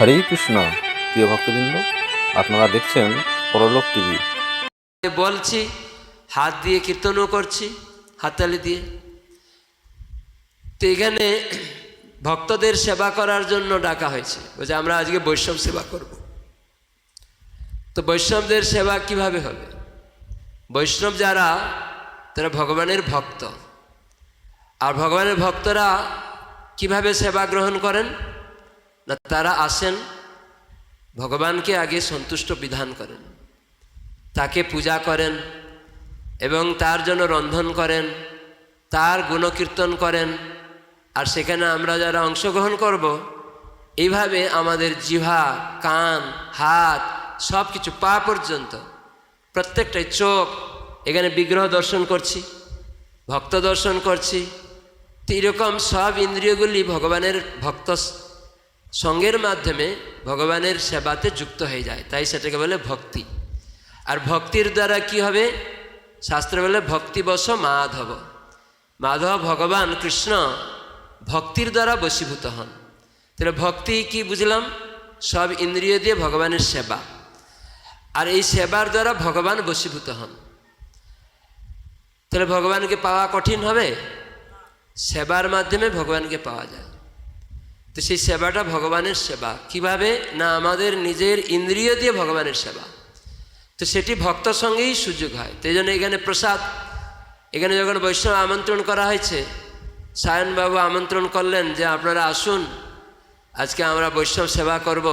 হরে কৃষ্ণ, প্রিয় ভক্তবৃন্দ, আপনারা দেখছেন পরলোক টিভি। বলছি, হাত দিয়ে কীর্তনও করছি, হাততালি দিয়ে। তো এখানে ভক্তদের সেবা করার জন্য ডাকা হয়েছে। বলছে, আমরা আজকে বৈষ্ণব সেবা করব। তো বৈষ্ণবদের সেবা কীভাবে হবে? বৈষ্ণব যারা, তারা ভগবানের ভক্ত। আর ভগবানের ভক্তরা কীভাবে সেবা গ্রহণ করেন? না, তারা আসেন, ভগবানকে আগে সন্তুষ্ট বিধান করেন, তাকে পূজা করেন এবং তার জন্য রন্ধন করেন, তার গুণকীর্তন করেন, আর সেখানে আমরা যারা অংশগ্রহণ করব এইভাবে আমাদের জিহা কান, হাত সব কিছু পা পর্যন্ত প্রত্যেকটাই চোখ, এখানে বিগ্রহ দর্শন করছি, ভক্ত দর্শন করছি তো এরকম সব ইন্দ্রিয়গুলি ভগবানের ভক্ত সঙ্গের মাধ্যমে ভগবানের সেবাতে যুক্ত হয়ে যায়। তাই সেটাকে বলে ভক্তি। আর ভক্তির দ্বারা কি হবে? শাস্ত্র বলে ভক্তিবশ মাধব। মাধব ভগবান কৃষ্ণ ভক্তির দ্বারা বশীভূত হন। তাহলে ভক্তি কি বুঝলাম? সব ইন্দ্রিয় দিয়ে ভগবানের সেবা। আর এই সেবার দ্বারা ভগবান বশীভূত হন। তাহলে ভগবানকে পাওয়া কঠিন হবে? সেবার মাধ্যমে ভগবানকে পাওয়া যায়। তো সেই সেবাটা ভগবানের সেবা। কীভাবে? না আমাদের নিজের ইন্দ্রিয় দিয়ে ভগবানের সেবা। তো সেটি ভক্ত সঙ্গেই সুযোগ হয়। তো এই জন্য এখানে প্রসাদ। এখানে যখন বৈষ্ণব আমন্ত্রণ করা হয়েছে, সায়নবাবু আমন্ত্রণ করলেন যে আপনারা আসুন, আজকে আমরা বৈষ্ণব সেবা করব।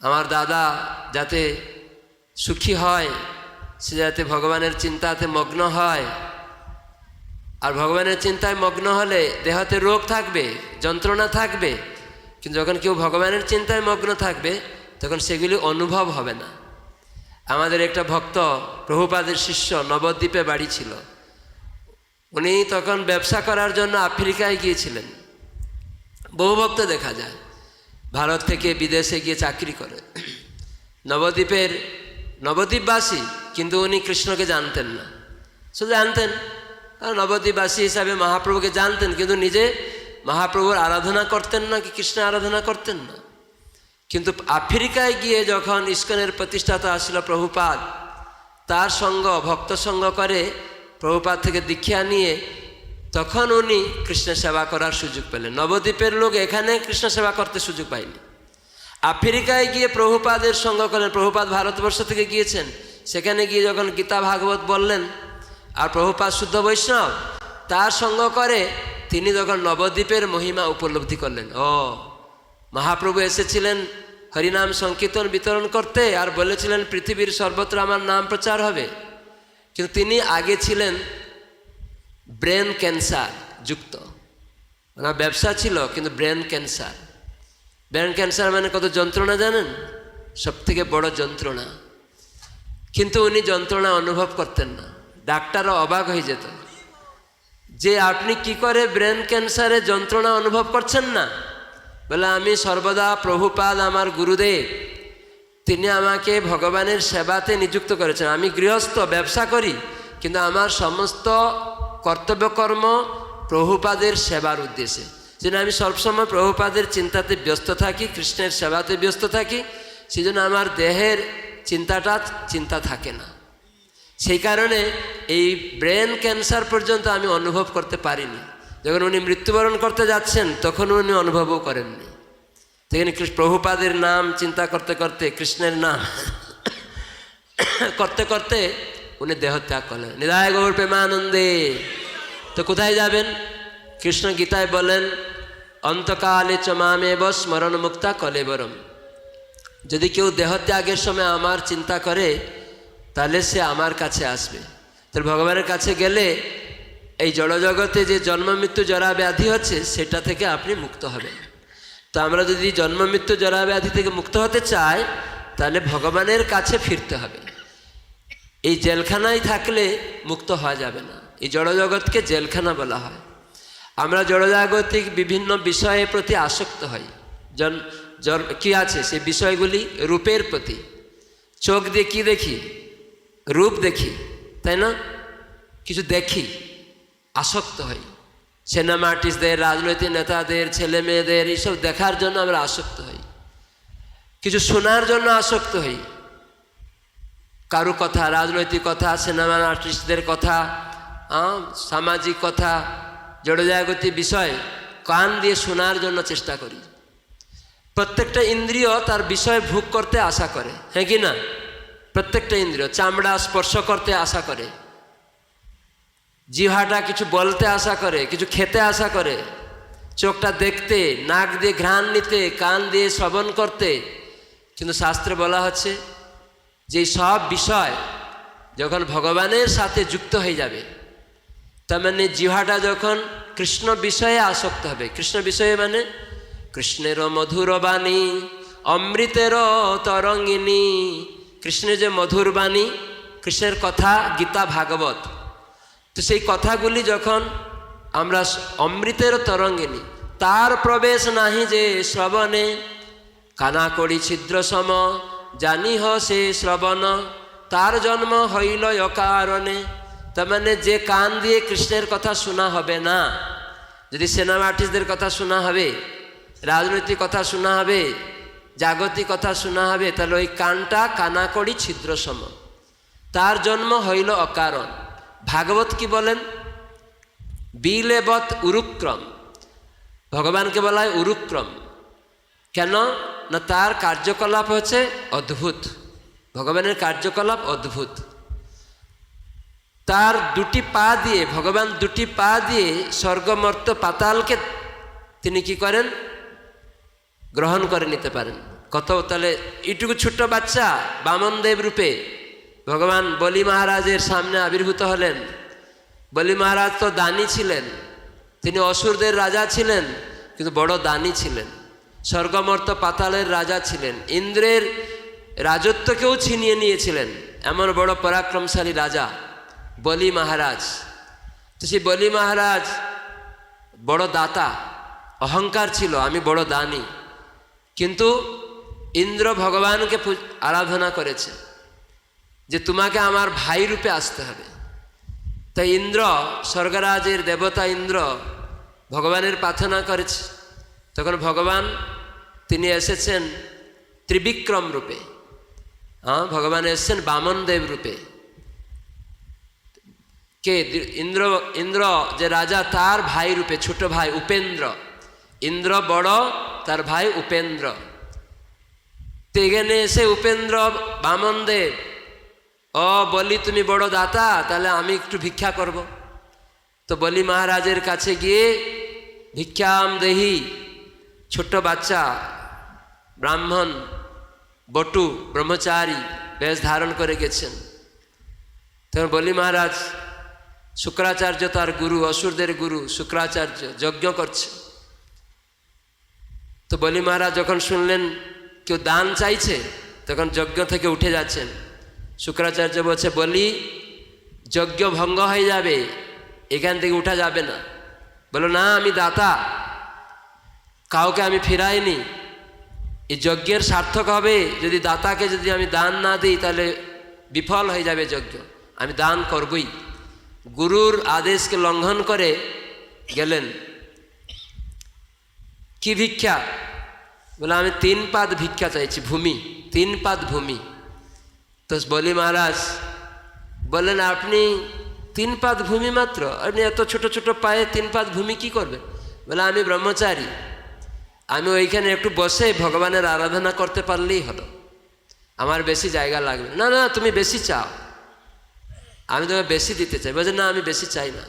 আমার দাদা যাতে সুখী হয়, সে যাতে ভগবানের চিন্তাতে মগ্ন হয়। আর ভগবানের চিন্তায় মগ্ন হলে দেহতে রোগ থাকবে, যন্ত্রণা থাকবে, কিন্তু যখন কেউ ভগবানের চিন্তায় মগ্ন থাকবে, তখন সেগুলি অনুভব হবে না। আমাদের একটা ভক্ত প্রভুপাদের শিষ্য নবদ্বীপে বাড়ি ছিল। উনি তখন ব্যবসা করার জন্য আফ্রিকায় গিয়েছিলেন। বহু ভক্ত দেখা যায়, ভারত থেকে বিদেশে গিয়ে চাকরি করে। নবদ্বীপের, নবদ্বীপবাসী, কিন্তু উনি কৃষ্ণকে জানতেন না। শুধু জানতেন আর নবদ্বীপবাসী হিসাবে মহাপ্রভুকে জানতেন, কিন্তু নিজে মহাপ্রভুর আরাধনা করতেন না কি কৃষ্ণ আরাধনা করতেন না। কিন্তু আফ্রিকায় গিয়ে যখন ইস্কনের প্রতিষ্ঠাতা আসলো প্রভুপাদ, তার সঙ্গ, ভক্ত সঙ্গ করে প্রভুপাদ থেকে দীক্ষা নিয়ে তখন উনি কৃষ্ণ সেবা করার সুযোগ পেলেন। নবদ্বীপের লোক এখানে কৃষ্ণ সেবা করতে সুযোগ পায়নি। আফ্রিকায় গিয়ে প্রভুপাদের সঙ্গ করলেন। প্রভুপাদ ভারতবর্ষ থেকে গিয়েছেন। সেখানে গিয়ে যখন গীতা ভাগবত বললেন আর প্রভুপাদ শুদ্ধ বৈষ্ণব, তার সঙ্গ করে তিনি যখন নবদ্বীপের মহিমা উপলব্ধি করলেন। ও, মহাপ্রভু এসেছিলেন হরিনাম সংকীর্তন বিতরণ করতে আর বলেছিলেন, পৃথিবীর সর্বত্র আমার নাম প্রচার হবে। কিন্তু তিনি আগে ছিলেন ব্রেন ক্যান্সার যুক্ত। ওনার ব্যবসা ছিল কিন্তু ব্রেন ক্যান্সার। ব্রেন ক্যান্সার মানে কত যন্ত্রণা জানেন? সব থেকে বড় যন্ত্রণা। কিন্তু উনি যন্ত্রণা অনুভব করতেন না। ডাক্তারও অবাক হয়ে যেত। যে আপনি কি করে ব্রেন ক্যান্সারে যন্ত্রণা অনুভব করছেন না? বলে, আমি সর্বদা প্রভুপাদ আমার গুরুদেব। তিনি আমাকে ভগবানের সেবাতে নিযুক্ত করেছেন। আমি গৃহস্থ, ব্যবসা করি, কিন্তু আমার সমস্ত কর্তব্যকর্ম প্রভুপাদের সেবার উদ্দেশ্যে। যেন আমি সবসময় প্রভুপাদের চিন্তাতে ব্যস্ত থাকি, কৃষ্ণের সেবাতে ব্যস্ত থাকি। সেজন্য আমার দেহের চিন্তাটা চিন্তা থাকে না। সেই কারণে এই ব্রেন ক্যান্সার পর্যন্ত আমি অনুভব করতে পারিনি। যখন উনি মৃত্যুবরণ করতে যাচ্ছেন, তখন উনি অনুভবও করেননি। সেখানে প্রভুপাদের নাম চিন্তা করতে করতে, কৃষ্ণের নাম করতে করতে উনি দেহত্যাগ করলেন। নিদায় গৌর প্রেমানন্দে। তো কোথায় যাবেন? কৃষ্ণ গীতায় বলেন, অন্তকালে চমামেব স্মরণ মুক্তা কলেবরম। যদি কেউ দেহত্যাগের সময় আমার চিন্তা করে তাহলে সে আমার কাছে আসবে। তাহলে ভগবানের কাছে গেলে এই জড়জগতে যে জন্ম, মৃত্যু, জরা ব্যাধি হচ্ছে, সেটা থেকে আপনি মুক্ত হবেন। তো আমরা যদি জন্ম, মৃত্যু, জরা ব্যাধি থেকে মুক্ত হতে চাই, তাহলে ভগবানের কাছে ফিরতে হবে। এই জেলখানায় থাকলে মুক্ত হওয়া যাবে না। এই জড়জগৎকে জেলখানা বলা হয়। আমরা জড়জাগতিক বিভিন্ন বিষয়ের প্রতি আসক্ত হই। জন, কী আছে? সেই বিষয়গুলি রূপের প্রতি। চোখ দিয়ে কী দেখি? রূপ দেখি, তাই না? কিছু দেখি, আসক্ত হই। সিনেমা আর্টিস্টদের, রাজনৈতিক নেতাদের ছেলে মেয়েদের এইসব দেখার জন্য আমরা আসক্ত হই। কিছু শোনার জন্য আসক্ত হই। কারু কথা, রাজনৈতিক কথা, সিনেমা আর্টিস্টদের কথা সামাজিক কথা জড়জাগতিক বিষয়, কান দিয়ে শোনার জন্য চেষ্টা করি। প্রত্যেকটা ইন্দ্রিয় তার বিষয় ভোগ করতে আশা করে হ্যাঁ কি না? প্রত্যেকটা ইন্দ্রিয়, চামড়া স্পর্শ করতে আশা করে, জিহাটা কিছু বলতে আশা করে, কিছু খেতে আশা করে, চোখটা দেখতে, নাক দিয়ে ঘ্রাণ নিতে, কান দিয়ে শ্রবণ করতে, কিন্তু শাস্ত্রে বলা হচ্ছে, যে সব বিষয় যখন ভগবানের সাথে যুক্ত হয়ে যাবে তার মানে জিহাটা যখন কৃষ্ণ বিষয়ে আসক্ত হবে, কৃষ্ণ বিষয়ে মানে কৃষ্ণের মধুর বাণী অমৃতের তরঙ্গিনী কৃষ্ণের যে মধুর বাণী, কৃষ্ণের কথা গীতা ভাগবত। তো সেই কথাগুলি যখন আমরা অমৃতের তরঙ্গিনী, তার প্রবেশ নাহি যে শ্রবণে, কানা করি ছিদ্র সম, জানিহ সে শ্রবণ, তার জন্ম হইল অকারণে। তার মানে যে কান দিয়ে কৃষ্ণের কথা শোনা হবে না, যদি সিনেমা আর্টিস্টদের কথা শোনা হবে, রাজনৈতিক কথা শোনা হবে জাগতিক কথা শোনা হবে, তাহলে ওই কানটা কানা করি ছিদ্র সম তার জন্ম হইল অকারণ। ভাগবত কি বলেন? বিলেবত উরুক্রম। ভগবানকে বলা হয় উরুক্রম। কেন? না, তার কার্যকলাপ হচ্ছে অদ্ভুত। ভগবানের কার্যকলাপ অদ্ভুত। তার দুটি পা দিয়ে, ভগবান দুটি পা দিয়ে স্বর্গমর্ত পাতালকে তিনি কি করেন? গ্রহণ করে নিতে পারেন। কত তাহলে এটুকু ছোট্ট বাচ্চা বামনদেব রূপে ভগবান বলি মহারাজের সামনে আবির্ভূত হলেন। বলি মহারাজ তো দানী ছিলেন, তিনি অসুরদের রাজা ছিলেন, কিন্তু বড় দানি ছিলেন। স্বর্গমর্ত পাতালের রাজা ছিলেন, ইন্দ্রের রাজত্বকেও ছিনিয়ে নিয়েছিলেন এমন বড় পরাক্রমশালী রাজা বলি মহারাজ। তো সেই বলি মহারাজ বড় দাতা, অহংকার ছিল, আমি বড় দানী। কিন্তু ইন্দ্র ভগবানকে আরাধনা করেছে যে তোমাকে আমার ভাই রূপে আসতে হবে। তাই ইন্দ্র, স্বর্গরাজের দেবতা ইন্দ্র ভগবানের প্রার্থনা করেছে। তখন ভগবান, তিনি এসেছেন ত্রিবিক্রম রূপে। হ্যাঁ ভগবান এসেছেন বামনদেব রূপে। কে? ইন্দ্র ইন্দ্র যে রাজা, তার ভাই রূপে, ছোট ভাই উপেন্দ্র। ইন্দ্র বড়, তার ভাই উপেন্দ্র। তো এখানে এসে উপেন্দ্র বামনদেব ও বলি তুমি বড় দাতা, তাহলে আমি একটু ভিক্ষা করব। তো বলি মহারাজের কাছে গিয়ে ভিক্ষাম দেহি, ছোট্ট বাচ্চা, ব্রাহ্মণ, বটু, ব্রহ্মচারী, বেশ ধারণ করে গেছেন। তখন বলি মহারাজ, শুক্রাচার্য তার গুরু, অসুরদের গুরু, শুক্রাচার্য, যজ্ঞ করছে। তো বলি মহারাজ, যখন শুনলেন কেউ দান চাইছে, তখন যজ্ঞ থেকে উঠে যাচ্ছেন। শুক্রাচার্য বলছে, বলি, যজ্ঞ ভঙ্গ হয়ে যাবে, এখান থেকে উঠা যাবে না। বলো, না, আমি দাতা, কাউকে আমি ফিরাইনি। এই যজ্ঞের সার্থক হবে, যদি দাতাকে যদি আমি দান না দিই, তাহলে বিফল হয়ে যাবে যজ্ঞ। আমি দান করবই। গুরুর আদেশকে লঙ্ঘন করে গেলেন। কি ভিক্ষা? বলে, আমি তিন পাদ ভিক্ষা চাইছি, ভূমি, তিন পাদ ভূমি। তো বলি, মহারাজ বললেন আপনি তিন পাদ ভূমি মাত্র? আপনি এত ছোট ছোট পায়ে তিন পাদ ভূমি কি করবে বলে, আমি ব্রহ্মচারী। আমি ওইখানে একটু বসে ভগবানের আরাধনা করতে পারলেই হলো। আমার বেশি জায়গা লাগবে না না, তুমি বেশি চাও। আমি তোমাকে বেশি দিতে চাই। বলছে, না, আমি বেশি চাই না।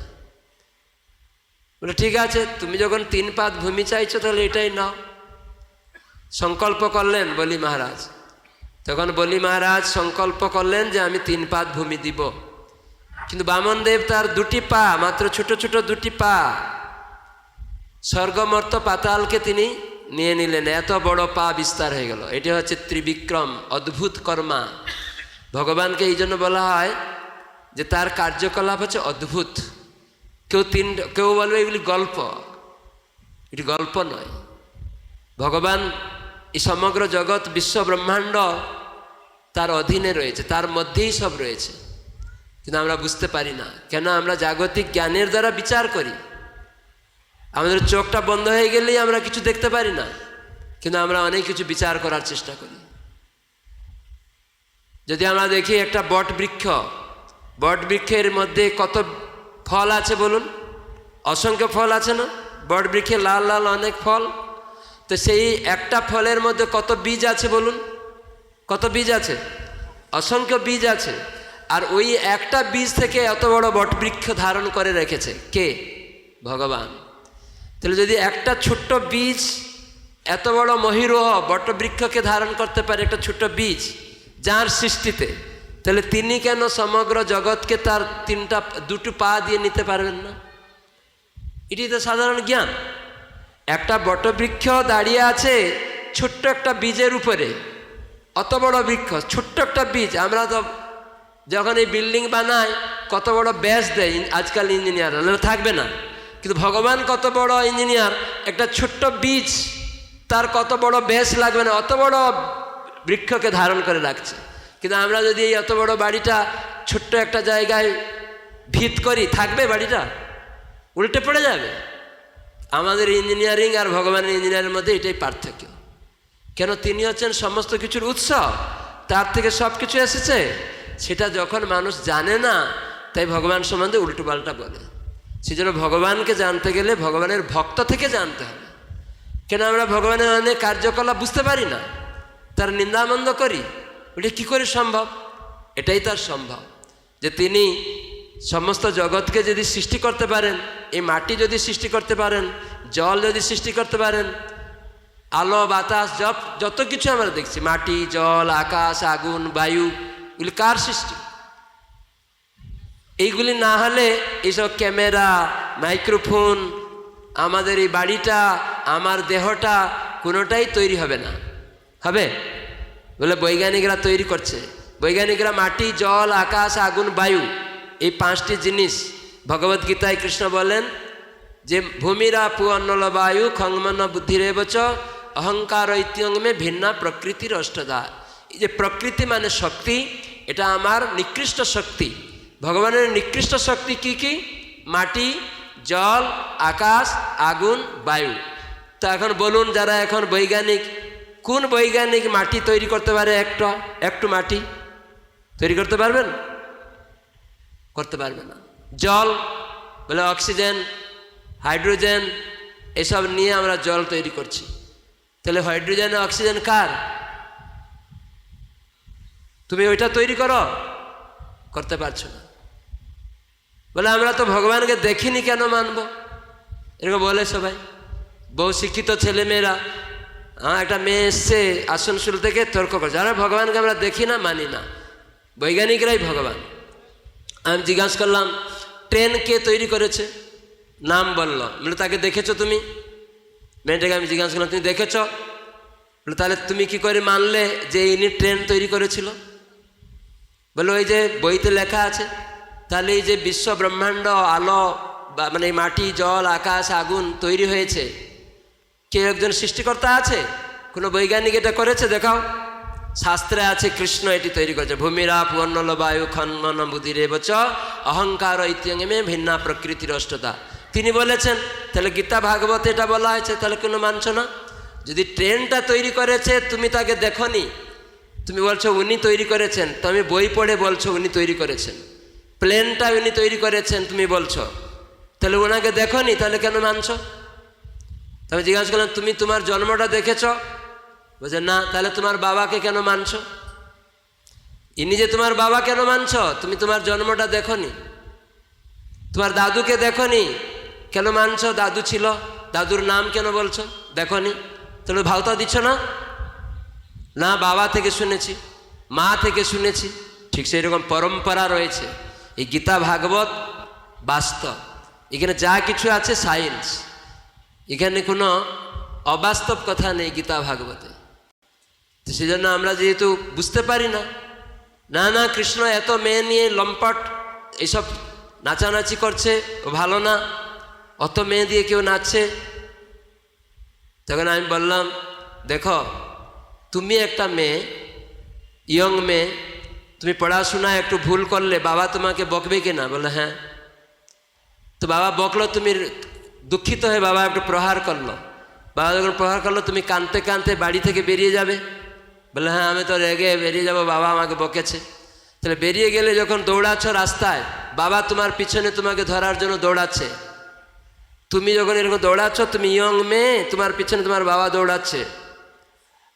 বলে, ঠিক আছে, তুমি যখন তিন পাত ভূমি চাইছো তাহলে এটাই নাও। সংকল্প করলেন বলি মহারাজ। তখন বলি মহারাজ সংকল্প করলেন যে আমি তিন পাত ভূমি দিব। কিন্তু বামনদেব তার দুটি পা, মাত্র ছোট ছোট দুটি পা। স্বর্গমর্ত পাতালকে তিনি নিয়ে নিলেন। এত বড় পা বিস্তার হয়ে গেল। এটি হচ্ছে ত্রিবিক্রম, অদ্ভুত কর্মা। ভগবানকে এই জন্য বলা হয় যে তার কার্যকলাপ হচ্ছে অদ্ভুত। কেউ তিন, কেউ বলবে এগুলি গল্প। এটি গল্প নয়। ভগবান এই সমগ্র জগৎ বিশ্ব ব্রহ্মাণ্ড তার অধীনে রয়েছে, তার মধ্যেই সব রয়েছে। কিন্তু আমরা বুঝতে পারি না, কেন আমরা জাগতিক জ্ঞানের দ্বারা বিচার করি? আমাদের চোখটা বন্ধ হয়ে গেলেই আমরা কিছু দেখতে পারি না, কিন্তু আমরা অনেক কিছু বিচার করার চেষ্টা করি। যদি আমরা দেখি একটা বট বৃক্ষ বট বৃক্ষের মধ্যে কত ফল আছে বলুন। অসংখ্য ফল আছে না? বট বৃক্ষে লাল লাল অনেক ফল। তো সেই একটা ফলের মধ্যে কত বীজ আছে বলুন? কত বীজ আছে? অসংখ্য বীজ আছে। আর ওই একটা বীজ থেকে এত বড় বটবৃক্ষ ধারণ করে রেখেছে। কে? ভগবান। তাহলে যদি একটা ছোট্ট বীজ এত বড় মহিরোহ বটবৃক্ষকে ধারণ করতে পারে একটা ছোট্ট বীজ, যার সৃষ্টিতে তাহলে তিনি কেন সমগ্র জগৎকে তার তিনটা, দুটো পা দিয়ে নিতে পারবেন না? এটি তো সাধারণ জ্ঞান। একটা বটবৃক্ষ দাঁড়িয়ে আছে ছোট্ট একটা বীজের উপরে। অত বড় বৃক্ষ, ছোট্ট একটা বীজ। আমরা তো যখন এই বিল্ডিং বানাই, কত বড় ব্যাস দেয় আজকাল ইঞ্জিনিয়ার। থাকবে না। কিন্তু ভগবান কত বড় ইঞ্জিনিয়ার, একটা ছোট্ট বীজ, তার কত বড় ব্যাস লাগবে না, অত বড় বৃক্ষকে ধারণ করে রাখছে। কিন্তু আমরা যদি এই অত বড় বাড়িটা ছোট্ট একটা জায়গায় ভিত করি, থাকবে বাড়িটা? উল্টে পড়ে যাবে। আমাদের ইঞ্জিনিয়ারিং আর ভগবানের ইঞ্জিনিয়ারের মধ্যে এটাই পার্থক্য। কেন তিনি হচ্ছেন সমস্ত কিছুর উৎস? তার থেকে সব কিছু এসেছে। সেটা যখন মানুষ জানে না, তাই ভগবান সম্বন্ধে উল্টোপাল্টা বলে। সেজন্য ভগবানকে জানতে গেলে ভগবানের ভক্ত থেকে জানতে হবে। কেন আমরা ভগবানের অনেক কার্যকলাপ বুঝতে পারি না? তার নিন্দামন্দ করি। ওটা কী করে সম্ভব? এটাই তার সম্ভব। যে তিনি সমস্ত জগৎকে যদি সৃষ্টি করতে পারেন, এই মাটি যদি সৃষ্টি করতে পারেন, জল যদি সৃষ্টি করতে পারেন, আলো, বাতাস যত যত কিছু আমরা দেখছি, মাটি, জল, আকাশ, আগুন, বায়ু, এগুলি কার সৃষ্টি? এইগুলি না হলে এইসব ক্যামেরা, মাইক্রোফোন, আমাদের এই বাড়িটা, আমার দেহটা কোনোটাই তৈরি হবে না। হবে? বলে, বৈজ্ঞানিকরা তৈরি করছে। বৈজ্ঞানিকরা মাটি, জল, আকাশ, আগুন, বায়ু, এই পাঁচটি জিনিস। ভগবদ্গীতায় কৃষ্ণ বলেন যে, ভূমিরা পুয়ন্নল বায়ু খংমন বুদ্ধিরেবচ অহংকার ঐত্যঙ্গে ভিন্না প্রকৃতির অষ্টদা। এই যে প্রকৃতি মানে শক্তি, এটা আমার নিকৃষ্ট শক্তি। ভগবানের নিকৃষ্ট শক্তি কি কি? মাটি, জল, আকাশ, আগুন, বায়ু। তো এখন বলুন, যারা এখন বৈজ্ঞানিক কোন বৈজ্ঞানিক মাটি তৈরি করতে পারে একটা? একটু মাটি। তৈরি করতে পারবেন? করতে পারবে না। জল, বলে অক্সিজেন, হাইড্রোজেন, এসব নিয়ে আমরা জল তৈরি করছি। তাহলে হাইড্রোজেন অক্সিজেন কার? তুমি ওইটা তৈরি করো? করতে পারছ না। বলে আমরা তো ভগবানকে দেখিনি কেন মানব? এরকম বলে সবাই। বহু শিক্ষিত ছেলেমেয়েরা হ্যাঁ একটা মেয়ে এসছে আসানসোল থেকে তর্ক করছে আরে ভগবানকে আমরা দেখি না, মানি না। বৈজ্ঞানিকরাই ভগবান। আমি জিজ্ঞাসা করলাম ট্রেন কে তৈরি করেছে? নাম বলল বলে তাকে দেখেছ তুমি? মেয়েটাকে আমি জিজ্ঞাসা করলাম, তুমি দেখেছ? বলে তাহলে তুমি কি করে মানলে যে ইনি ট্রেন তৈরি করেছিল? বলে ওই যে বইতে লেখা আছে। তাহলে এই যে বিশ্ব ব্রহ্মাণ্ড, আলো, বা মানে মাটি, জল, আকাশ, আগুন তৈরি হয়েছে। কেউ একজন সৃষ্টিকর্তা আছে? কোনো বৈজ্ঞানিক এটা করেছে? দেখাও। শাস্ত্রে আছে, কৃষ্ণ এটি তৈরি করেছে। ভূমিরা পুর্ণল বায়ু খন্মন বুধিরে বচ, অহংকার ইত্যঙ্গে ভিন্না প্রকৃতির অষ্টতা। তিনি বলেছেন, তাহলে গীতা ভাগবত এটা বলা হয়েছে, তাহলে কোনো মানছ না? যদি ট্রেনটা তৈরি করেছে, তুমি তাকে দেখনি? তুমি বলছো, উনি তৈরি করেছেন। তুমি বই পড়ে বলছো, উনি তৈরি করেছেন। প্লেনটা উনি তৈরি করেছেন, তুমি বলছো। তাহলে ওনাকে দেখনি, তাহলে কেন মানছো? তবে জিজ্ঞাসা করলাম, তুমি তোমার জন্মটা দেখেছ? বলছে, না, তাহলে তোমার বাবাকে কেন মানছ? ইনি যে তোমার বাবা কেন মানছ? তুমি তোমার জন্মটা দেখনি। তোমার দাদুকে দেখনি। কেন মানছ? দাদু ছিল। দাদুর নাম কেন বলছো? দেখনি। তাহলে ভাওতা দিচ্ছ না? না, বাবা থেকে শুনেছি। মা থেকে শুনেছি। ঠিক সেই রকম পরম্পরা রয়েছে। এই গীতা ভাগবত বাস্তব। এখানে যা কিছু আছে সায়েন্স এখানে কোনো অবাস্তব কথা নেই গীতা ভাগবতে। তো সেজন্য আমরা যেহেতু বুঝতে পারি না না না, কৃষ্ণ এত মেয়ে নিয়ে লম্পট এইসব নাচানাচি করছে ভালো না, অত মেয়ে দিয়ে কেউ নাচছে। তখন আমি বললাম, দেখো, তুমি একটা মেয়ে, ইয়ং মেয়ে, তুমি পড়াশোনায় একটু ভুল করলে বাবা তোমাকে বকবে কি না বলে হ্যাঁ। তো বাবা বকলো, তুমি দুঃখিত হয়ে বাবা একটু প্রহার করল। বাবা যখন প্রহার করল, তুমি কানতে কানতে বাড়ি থেকে বেরিয়ে যাবে। বলে হ্যাঁ আমি তো রেগে বেরিয়ে যাব, বাবা আমাকে বকেছে। তাহলে বেরিয়ে গেলে যখন দৌড়াচ্ছ রাস্তায়, বাবা তোমার পিছনে তোমাকে ধরার জন্য দৌড়াচ্ছে। তুমি যখন এরকম দৌড়াচ্ছ, তুমি ইয়ং মেয়ে, তোমার পিছনে তোমার বাবা দৌড়াচ্ছে।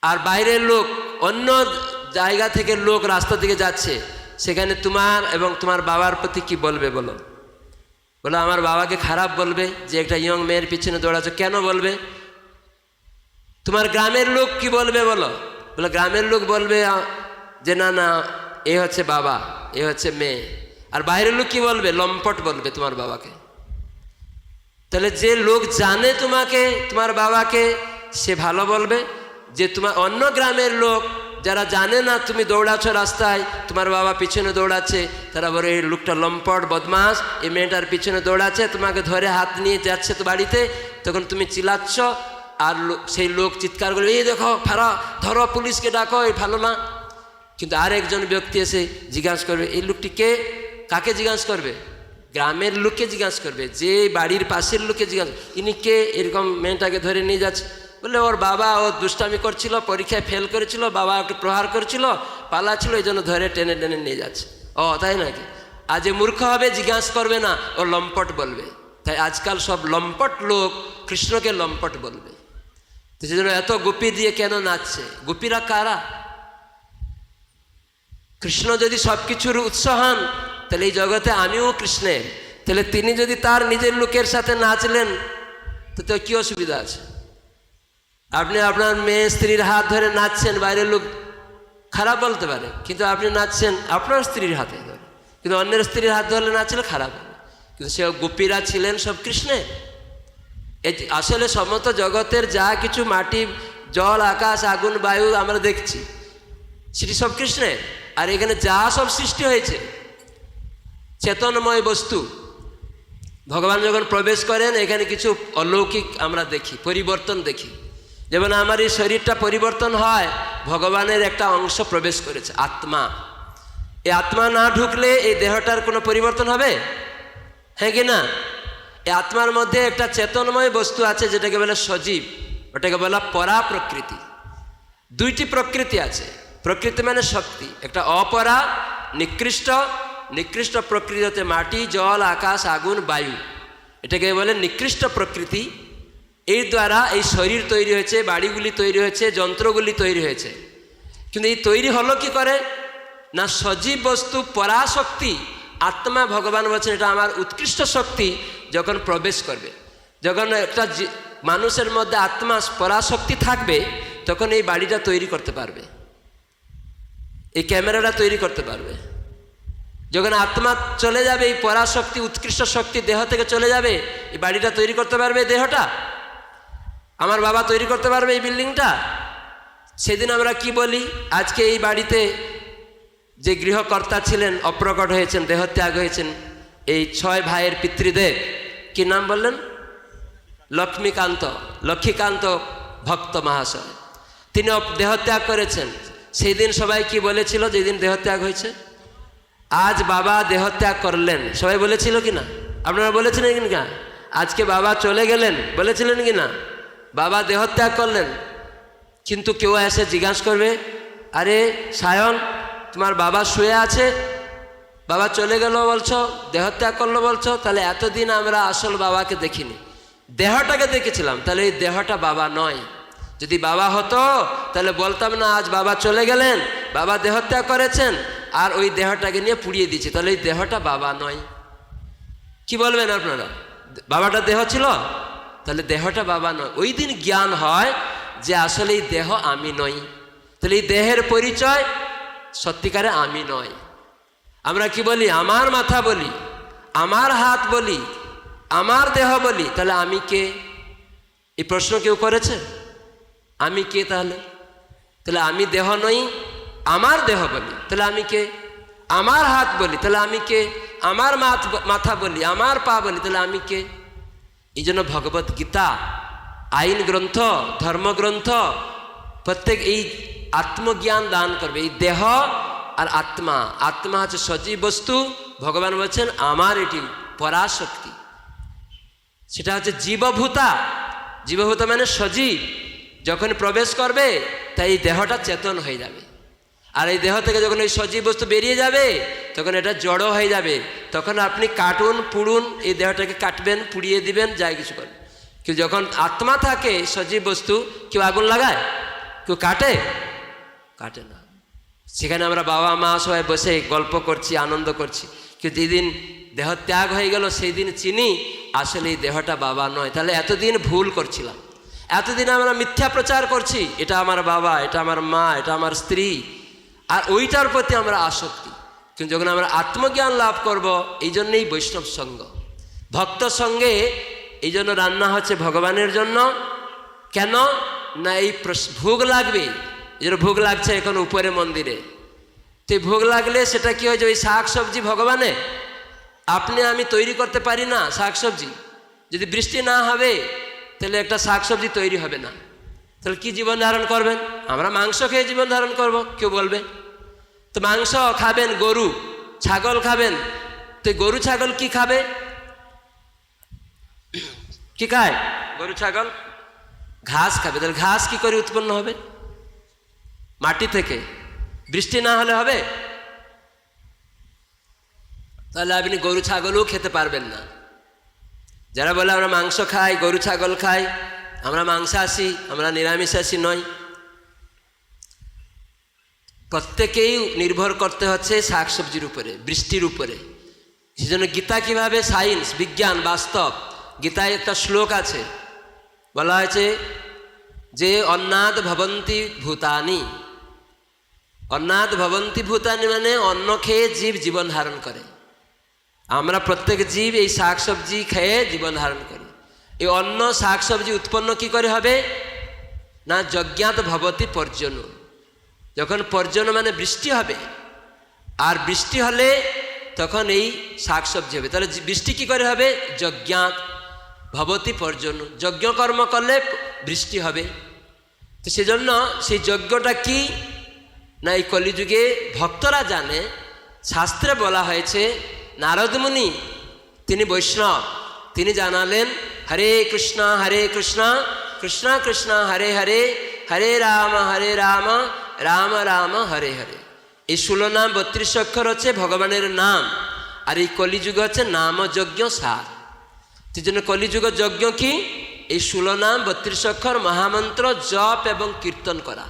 আর বাইরের লোক, অন্য জায়গা থেকে লোক রাস্তা দিকে যাচ্ছে। সেখানে তোমার এবং তোমার বাবার প্রতি কি বলবে বলো? বলো, আমার বাবাকে খারাপ বলবে যে একটা ইয়ং মেয়ের পিছনে দৌড়াচ্ছে। কেন বলবে? তোমার গ্রামের লোক কি বলবে বলো? বলে, গ্রামের লোক বলবে যে না না, এ হচ্ছে বাবা, এ হচ্ছে মেয়ে। আর বাইরের লোক কি বলবে? লম্পট বলবে তোমার বাবাকে। তাহলে যে লোক জানে তোমাকে, তোমার বাবাকে, সে ভালো বলবে। যে তোমার অন্য গ্রামের লোক যারা জানে না তুমি দৌড়াচ্ছ রাস্তায়, তোমার বাবা পিছনে দৌড়াচ্ছে, তারা বলে, এই লোকটা লম্পট বদমাস এই মেয়েটার পিছনে দৌড়াচ্ছে, তোমাকে ধরে হাত নিয়ে যাচ্ছে তো বাড়িতে। তখন তুমি চিলাচ্ছ আর সেই লোক চিৎকার করবে এই দেখো ফেরা ধরো, পুলিশকে ডাকো, এই ভালো না। কিন্তু আর একজন ব্যক্তি এসে জিজ্ঞাসা করবে, এই লোকটি কে? কাকে জিজ্ঞাসা করবে? গ্রামের লোককে জিজ্ঞাসা করবে, যে বাড়ির পাশের লোককে জিজ্ঞাসা ইনি কে? এরকম মেয়েটাকে ধরে নিয়ে যাচ্ছে। বললে ওর বাবা ও দুষ্টামি করছিল, পরীক্ষায় ফেল করেছিল, বাবা একটু প্রহার করেছিল পালা ছিল এই জন্য ধরে টেনে টেনে নিয়ে যাচ্ছে। ও, তাই নাকি? যে মূর্খ হবে, জিজ্ঞাসা করবে না, ও লম্পট বলবে। তাই আজকাল সব লম্পট লোক কৃষ্ণকে লম্পট বলবে। তো সেজন্য এত গোপী দিয়ে কেন নাচছে? গোপীরা কারা? কৃষ্ণ যদি সব কিছুর উৎস হন, তাহলে এই জগতে আমিও কৃষ্ণের। তাহলে তিনি যদি তার নিজের লোকের সাথে নাচলেন তো কী অসুবিধা আছে? আপনি আপনার মেয়ে স্ত্রীর হাত ধরে নাচছেন, বাইরের লোক খারাপ বলতে পারে, কিন্তু আপনি নাচছেন আপনার স্ত্রীর হাতে ধরে। কিন্তু অন্যের স্ত্রীর হাত ধরলে নাচলে খারাপ হবে। কিন্তু সে গোপীরা ছিলেন সব কৃষ্ণে। আসলে সমস্ত জগতের যা কিছু মাটি, জল, আকাশ, আগুন, বায়ু আমরা দেখছি, সেটি সব কৃষ্ণের আর এখানে যা সব সৃষ্টি হয়েছে, চেতনময় বস্তু। ভগবান যখন প্রবেশ করেন, এখানে কিছু অলৌকিক আমরা দেখি, পরিবর্তন দেখি। যেমন আমার এই শরীরটা পরিবর্তন হয়, ভগবানের একটা অংশ প্রবেশ করেছে, আত্মা। এই আত্মা না ঢুকলে এই দেহটার কোনো পরিবর্তন হবে? হ্যাঁ কি না? এই আত্মার মধ্যে একটা চেতনময় বস্তু আছে, যেটাকে বলে সজীব, ওটাকে বলা পরা প্রকৃতি দুইটি প্রকৃতি আছে। প্রকৃতি মানে শক্তি, একটা অপরা, নিকৃষ্ট নিকৃষ্ট প্রকৃতি হতে মাটি, জল, আকাশ, আগুন, বায়ু। এটাকে বলে নিকৃষ্ট প্রকৃতি। এর দ্বারা এই শরীর তৈরি হয়েছে, বাড়িগুলি তৈরি হয়েছে, যন্ত্রগুলি তৈরি হয়েছে। কিন্তু এই তৈরি হলো কি করে? না সজীব বস্তু পরাশক্তি, আত্মা ভগবান বলছেন এটা আমার উৎকৃষ্ট শক্তি যখন প্রবেশ করবে। যখন একটা মানুষের মধ্যে আত্মা পরাশক্তি থাকবে, তখন এই বাড়িটা তৈরি করতে পারবে। এই ক্যামেরাটা তৈরি করতে পারবে। যখন আত্মা চলে যাবে, এই পরাশক্তি, উৎকৃষ্ট শক্তি দেহ থেকে চলে যাবে, এই বাড়িটা তৈরি করতে পারবে দেহটা? আমার বাবা তৈরি করতে পারবে এই বিল্ডিংটা? সেদিন আমরা কি বলি? আজকে এই বাড়িতে যে গৃহকর্তা ছিলেন, অপ্রকট হয়েছেন, দেহত্যাগ হয়েছেন, এই ছয় ভাইয়ের পিতৃদেব, কি নাম বললেন? লক্ষ্মীকান্ত লক্ষ্মীকান্ত ভক্ত মহাশয়। তিনি দেহত্যাগ করেছেন। সেই দিন সবাই কি বলেছিল যেদিন দেহত্যাগ হয়েছে? আজ বাবা দেহত্যাগ করলেন। সবাই বলেছিল কি না আপনারা বলেছিলেন কি না আজকে বাবা চলে গেলেন। বলেছিলেন কি না বাবা দেহত্যাগ করলেন, কিন্তু কেউ এসে জিজ্ঞাসা করবে, আরে সায়ন, তোমার বাবা শুয়ে আছে? বাবা চলে গেল বলছো, দেহত্যাগ করল বলছো, তাহলে এতদিন আমরা আসল বাবাকে দেখিনি। দেহটাকে দেখেছিলাম, তাহলে এই দেহটা বাবা নয়। যদি বাবা হতো, তাহলে বলতাম না, আজ বাবা চলে গেলেন, বাবা দেহত্যাগ করেছেন, আর ওই দেহটাকে নিয়ে পুড়িয়ে দিচ্ছে তাহলে এই দেহটা বাবা নয়। কি বলবেন আপনারা? বাবাটা দেহ ছিল? তাহলে দেহটা বাবা নয়। ওই দিন জ্ঞান হয় যে আসলে এই দেহ আমি নই। তাহলে এই দেহের পরিচয় সত্যিকারে আমি নয় আমরা কি বলি? আমার মাথা বলি, আমার হাত বলি, আমার দেহ বলি, তাহলে আমি কে? এই প্রশ্ন কেউ করেছে? আমি কে তাহলে? তাহলে আমি দেহ নই, আমার দেহ বলি, তাহলে আমি কে? আমার হাত বলি, তাহলে আমি কে? আমার মাথ বলি, আমার পা বলি, তাহলে আমি কে? এই জন্য ভগবত গীতা, আইন গ্রন্থ ধর্মগ্রন্থ প্রত্যেক এই আত্মজ্ঞান দান করবে। এই দেহ আর আত্মা। আত্মা হচ্ছে সজীব বস্তু। ভগবান বলছেন, আমার এটি পরাশক্তি। সেটা হচ্ছে জীবভূতা। জীবভূতা মানে সজীব। যখন প্রবেশ করবে, তাই দেহটা চেতন হয়ে যাবে। আর এই দেহ থেকে যখন এই সজীব বস্তু বেরিয়ে যাবে, তখন এটা জড়ো হয়ে যাবে। তখন আপনি কাটুন, পুড়ুন, এই দেহটাকে কাটবেন, পুড়িয়ে দিবেন, যাই কিছু করবেন কিন্তু যখন আত্মা থাকে সজীব বস্তু, কেউ আগুন লাগায়? কেউ কাটে? কাটে না। সেখানে আমরা বাবা, মা সবাই বসে গল্প করছি, আনন্দ করছি। কিন্তু যেদিন দেহ ত্যাগ হয়ে গেল সেই দিন চিনি, আসলে এই দেহটা বাবা নয়। তাহলে এতদিন ভুল করছিলাম। এতদিন আমরা মিথ্যা প্রচার করছি, এটা আমার বাবা, এটা আমার মা, এটা আমার স্ত্রী। আর ওইটার প্রতি আমরা আসক্তি। কিন্তু যখন আমরা আত্মজ্ঞান লাভ করব এই জন্যেই বৈষ্ণব সঙ্গ। ভক্ত সঙ্গে এই জন্য রান্না হচ্ছে ভগবানের জন্য। কেন? না, এই ভোগ লাগবে। জন্য ভোগ লাগছে এখন উপরে মন্দিরে। তো ভোগ লাগলে সেটা কি হয়েছে ওই শাক সবজি ভগবানে? আপনি, আমি তৈরি করতে পারি না শাক সবজি যদি বৃষ্টি না হবে, তাহলে একটা শাক সবজি তৈরি হবে না। তাহলে কি জীবন ধারণ করবেন? আমরা মাংস খেয়ে জীবন ধারণ করব, কেউ বলবে। তো মাংস খাবেন গরু, ছাগল খাবেন। তো গরু, ছাগল কি খাবে? কি খায়? গরু, ছাগল? ঘাস খাবে। তাহলে ঘাস কি করে উৎপন্ন হবে? মাটি থেকে। বৃষ্টি না হলে হবে? তাহলে আপনি গরু, ছাগলও খেতে পারবেন না। যারা বলে, আমরা মাংস খাই, গরু, ছাগল খাই, আমরা মাংস মাংসাশী, আমরা নিরামিষাশী নই প্রত্যেকেই নির্ভর করতে হচ্ছে শাকসবজির উপরে, বৃষ্টির উপরে। সেজন্য গীতা কীভাবে? সায়েন্স বিজ্ঞান, বাস্তব। গীতায় একটা শ্লোক আছে। বলা হয়েছে যে, অন্নাদ ভবন্তি ভূতানি। অন্নাদ ভবন্তি ভূতানি মানে অন্ন খেয়ে জীব জীবন ধারণ করে। আমরা প্রত্যেক জীব এই শাকসবজি খেয়ে জীবন ধারণ করি। এই অন্ন, শাকসবজি উৎপন্ন কি করে হবে? না, যজ্ঞাত ভবতি পর্জন যখন পর্জন মানে বৃষ্টি হবে, আর বৃষ্টি হলে তখন এই শাকসবজি হবে। তাহলে বৃষ্টি কি করে হবে? যজ্ঞাত ভবতি পর্জন যজ্ঞকর্ম করলে বৃষ্টি হবে। তো সেজন্য সেই যজ্ঞটা কি? না, এই কলিযুগে ভক্তরা জানে, শাস্ত্রে বলা হয়েছে নারদমুনি তিনি বৈষ্ণব। তিনি জানালেন, হরে কৃষ্ণ হরে কৃষ্ণ কৃষ্ণ কৃষ্ণ, হরে হরে হরে রাম হরে রাম রাম রাম, হরে হরে। এই ষোলো নাম, বত্রিশ অক্ষর হচ্ছে ভগবানের নাম। আর এই কলিযুগ হচ্ছে নাম যজ্ঞ সার। সেই জন্য কলিযুগ যজ্ঞ কি? এই ষোলো নাম, বত্রিশ অক্ষর, মহামন্ত্র, জপ এবং কীর্তন করা।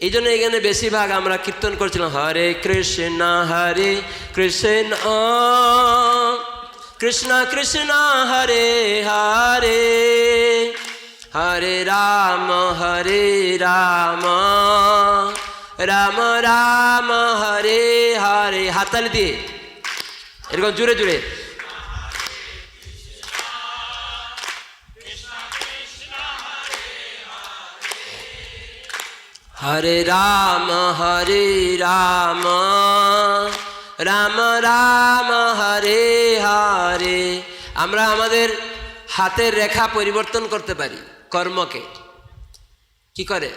এই জন্য এখানে বেশিরভাগ আমরা কীর্তন করছিলাম, হরে কৃষ্ণ হরে কৃষ্ণ কৃষ্ণ কৃষ্ণ, হরে হরে। হরে রাম হরে রাম। রাম রাম, হরে হরে। হাতালি দিয়ে। এরকম জুড়ে জুড়ে হরে রাম হরে রাম। রাম রাম, হরে হরে। আমরা আমাদের হাতের রেখা পরিবর্তন করতে পারি কর্মকে। কি করে?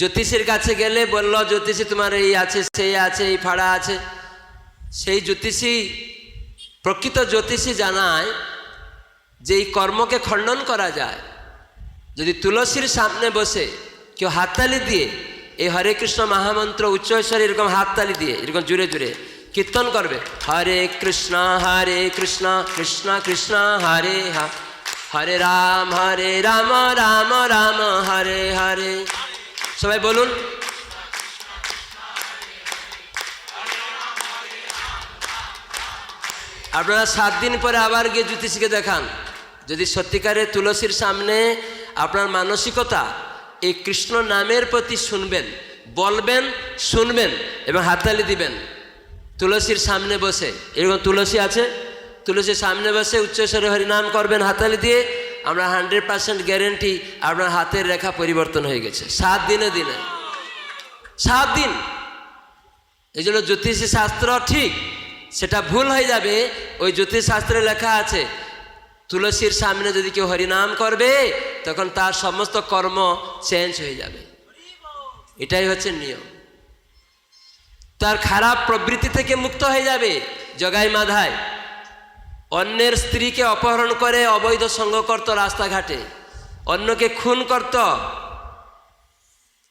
জ্যোতিষীর কাছে গেলে বলল, জ্যোতিষী, তোমার এই আছে, সেই আছে, এই ফাড়া আছে। সেই জ্যোতিষী, প্রকৃত জ্যোতিষী জানায় যে এই কর্মকে খণ্ডন করা যায়। যদি তুলসীর সামনে বসে কেউ হাততালি দিয়ে, এই হরে কৃষ্ণ মহামন্ত্র উচ্চস্বরে এরকম হাততালি দিয়ে, এরকম জুড়ে জুড়ে কীর্তন করবে, হরে কৃষ্ণ হরে কৃষ্ণ কৃষ্ণ কৃষ্ণ, হরে হরে রাম হরে রাম রাম রাম, হরে হরে। সবাই বলুন। আপনারা সাত দিন পরে আবার গিয়ে জ্যোতিষীকে দেখান। যদি সত্যিকারে তুলসীর সামনে আপনার মানসিকতা এই কৃষ্ণ নামের প্রতি শুনবেন, বলবেন, শুনবেন এবং হাততালি দিবেন, তুলসীর সামনে বসে। এরকম তুলসী আছে? তুলসীর সামনে বসে উচ্চস্বরে হরিনাম করবেন, হাততালি দিয়ে আমরা হান্ড্রেড পার্সেন্ট গ্যারেন্টি আপনার হাতের রেখা পরিবর্তন হয়ে গেছে। সাত দিনে দিনে। সাত দিন। এই জন্য জ্যোতিষী শাস্ত্র ঠিক। সেটা ভুল হয়ে যাবে। ওই জ্যোতিষ শাস্ত্রে লেখা আছে, তুলসীর সামনে যদি কেউ হরিনাম করবে, তখন তার সমস্ত কর্ম চেঞ্জ হয়ে যাবে। এটাই হচ্ছে নিয়ম। তার খারাপ প্রবৃত্তি থেকে মুক্ত হয়ে যাবে, জগাই মাধায়। অন্যের স্ত্রীকে অপহরণ করে অবৈধ সঙ্গ করত রাস্তাঘাটে, অন্যকে খুন করত।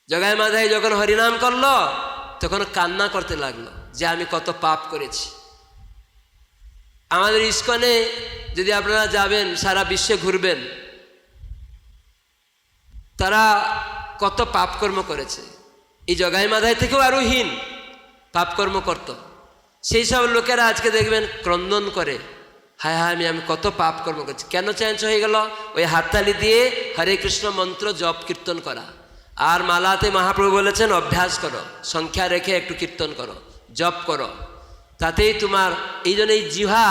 জগায় মাধায় যখন হরিনাম করল, তখন কান্না করতে লাগল যে আমি কত পাপ করেছি। আমাদের ইস্কনে যদি আপনারা যাবেন, সারা বিশ্বে ঘুরবেন, তারা কত পাপকর্ম করেছে। এই জগাই মাধায় থেকেও আরও হীন পাপকর্ম করত। সেই সব লোকেরা আজকে দেখবেন ক্রন্দন করে হায় হায়, আমি আমি কত পাপ কর্ম করছি। কেন চেঞ্জ হয়ে গেল? ওই হাততালি দিয়ে হরে কৃষ্ণ মন্ত্র জপ, কীর্তন করা। আর মালাতে মহাপ্রভু বলেছেন, অভ্যাস করো, সংখ্যা রেখে একটু কীর্তন করো, জপ করো। তাতেই তোমার এই জন্য এই জিহা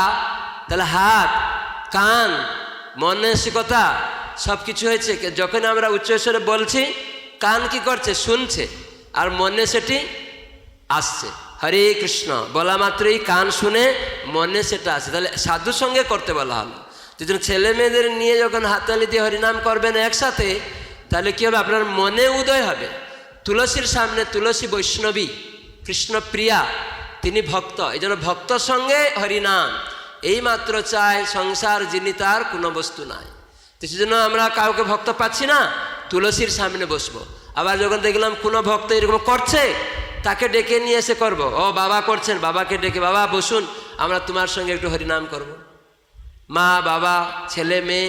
তাহলে হাত, কান মনসিকতা সব কিছু হয়েছে যখন আমরা উচ্চস্বরে বলছি, কান কি করছে? শুনছে। আর মনে সেটি আসছে। হরে কৃষ্ণ, বলা মাত্রই কান শুনে মনে সেটা আসে তাহলে সাধুর সঙ্গে করতে বলা হলো। যদি ছেলে মেয়েদের নিয়ে যখন হাততালি দিয়ে হরিনাম করবেন একসাথে, তাহলে কী হবে? আপনার মনে উদয় হবে। তুলসীর সামনে তুলসী বৈষ্ণবী, কৃষ্ণপ্রিয়া, তিনি ভক্ত। এই জন্য ভক্ত সঙ্গে হরিনাম। এই মাত্র চায় সংসার, যিনি তার, কোনো বস্তু নাই। তো সেজন্য আমরা কাউকে ভক্ত পাচ্ছি না, তুলসীর সামনে বসবো। আবার যখন দেখলাম কোনো ভক্ত এরকম করছে তাকে ডেকে নিয়ে এসে করব। ও, বাবা করছেন, বাবাকে ডেকে, বাবা বসুন, আমরা তোমার সঙ্গে একটু হরিনাম করব। মা, বাবা, ছেলে, মেয়ে,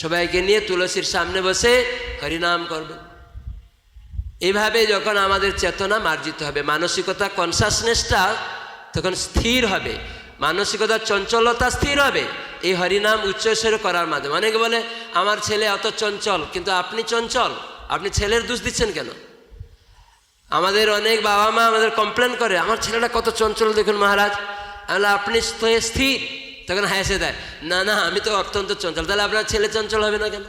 সবাইকে নিয়ে তুলসীর সামনে বসে হরিনাম করবে। এইভাবে যখন আমাদের চেতনা মার্জিত হবে, মানসিকতা কনসাসনেসটা তখন স্থির হবে, মানসিকতা চঞ্চলতা স্থির হবে, এই হরিনাম উচ্চস্বরে করার মাধ্যমে। অনেকে বলে, আমার ছেলে অত চঞ্চল, কিন্তু আপনি চঞ্চল, আপনি ছেলের দোষ দিচ্ছেন কেন? আমাদের অনেক বাবা মা আমাদের কমপ্লেন করে, আমার ছেলেটা কত চঞ্চল দেখুন মহারাজ। তাহলে আপনি স্থ- স্থির। তখন হাসে দেয়, না না, আমি তো অত্যন্ত চঞ্চল, তাহলে আপনার ছেলে চঞ্চল হবে না কেন?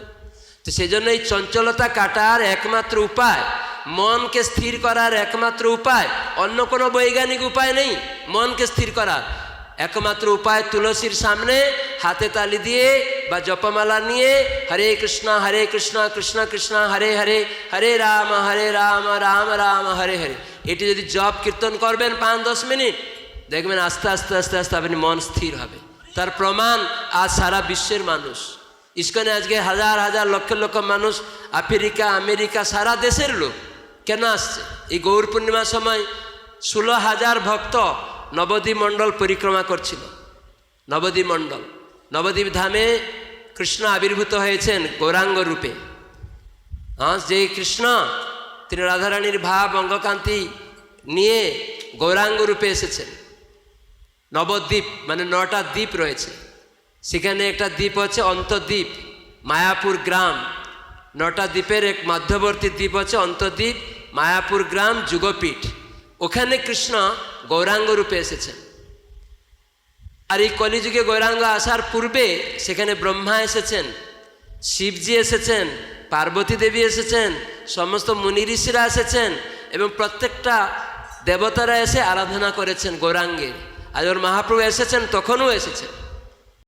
তো সেই জন্য এই চঞ্চলতা কাটার একমাত্র উপায়, মনকে স্থির করার একমাত্র উপায়, অন্য কোনো বৈজ্ঞানিক উপায় নেই মনকে স্থির করার। একমাত্র উপায় তুলসীর সামনে হাতে তালি দিয়ে বা জপমালা নিয়ে হরে কৃষ্ণ হরে কৃষ্ণ কৃষ্ণ কৃষ্ণ, হরে হরে হরে রাম হরে রাম রাম রাম, হরে হরে। এটি যদি জপ কীর্তন করবেন পাঁচ, দশ মিনিট, দেখবেন আস্তে আস্তে আস্তে আস্তে আপনি মন স্থির হবে। তার প্রমাণ আজ সারা বিশ্বের মানুষ। ইস্কনে আজকে হাজার হাজার, লক্ষ লক্ষ মানুষ আফ্রিকা, আমেরিকা, সারা দেশের লোক। কেন আসছে? এই গৌর পূর্ণিমার সময় ষোলো হাজার ভক্ত নবদ্বীপ মণ্ডল পরিক্রমা করছিল। নবদ্বীপ মণ্ডল। নবদ্বীপ ধামে কৃষ্ণ আবির্ভূত হয়েছেন গৌরাঙ্গ রূপে। হ্যাঁ যে কৃষ্ণ, তিনি রাধারানীর ভাব, অঙ্গকান্তি নিয়ে গৌরাঙ্গ রূপে এসেছেন। নবদ্বীপ মানে নটা দ্বীপ রয়েছে। সেখানে একটা দ্বীপ হচ্ছে অন্তদ্বীপ, মায়াপুর গ্রাম। নটা দ্বীপের এক মধ্যবর্তী দ্বীপ হচ্ছে অন্তদ্বীপ, মায়াপুর গ্রাম, যুগপীঠ। ওখানে কৃষ্ণ গৌরাঙ্গ রূপে এসেছেন। আর এই কলিযুগে গৌরাঙ্গ আসার পূর্বে সেখানে ব্রহ্মা এসেছেন, শিবজি এসেছেন, পার্বতী দেবী এসেছেন, সমস্ত মুনি ঋষিরা এসেছেন এবং প্রত্যেকটা দেবতারা এসে আরাধনা করেছেন গৌরাঙ্গে। আর যখন মহাপ্রভু এসেছেন, তখনও এসেছেন।